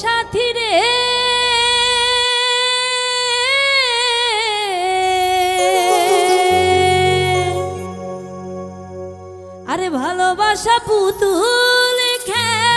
সাথী রে। আরে ভালোবাসা পুতুল খেয়ে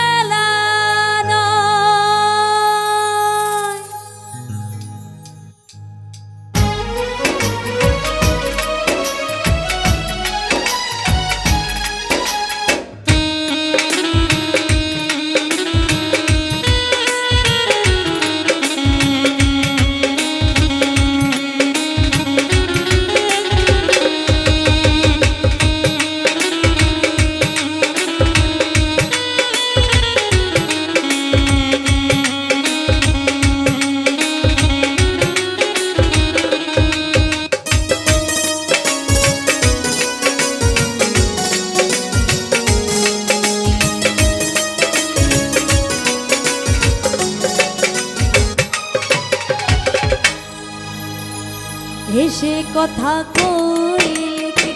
সে কথা কইলে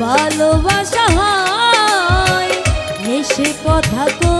ভালোবাসা হয় সে কথা কই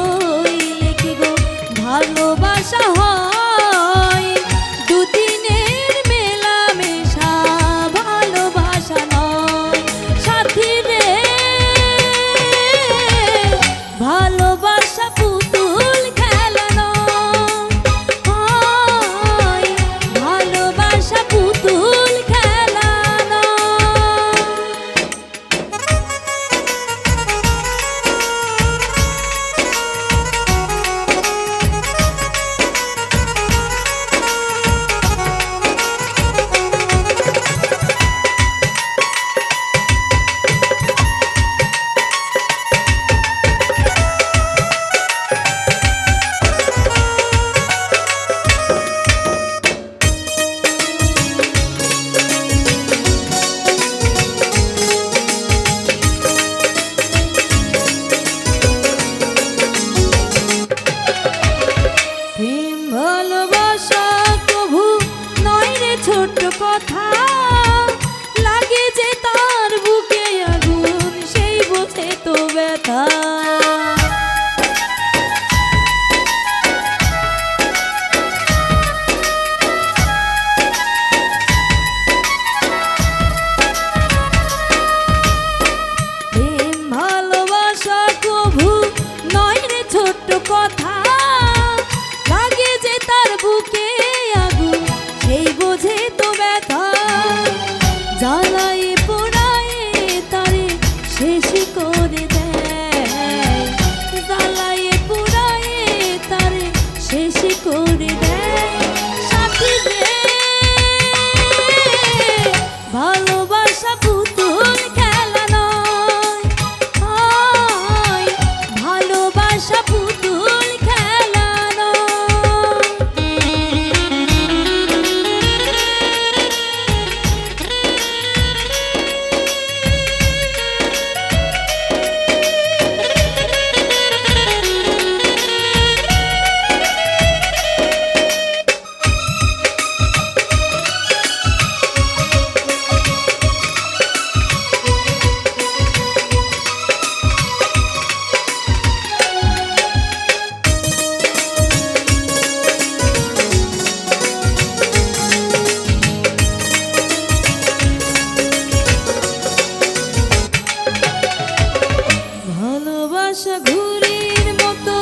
ভালোবাসা ঘুরির মতো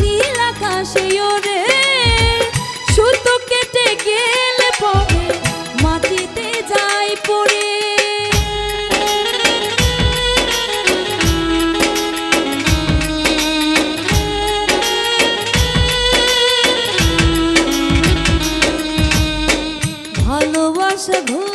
নীল আকাশে ওরে সুতো কেটে গেলে পরে মাটিতে যাই পড়ে। ভালোবাসা ঘুর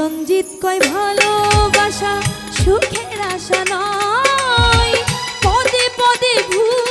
রঞ্জিত কই ভালোবাসা সুখের আশা নয়। পদে পদে ভুল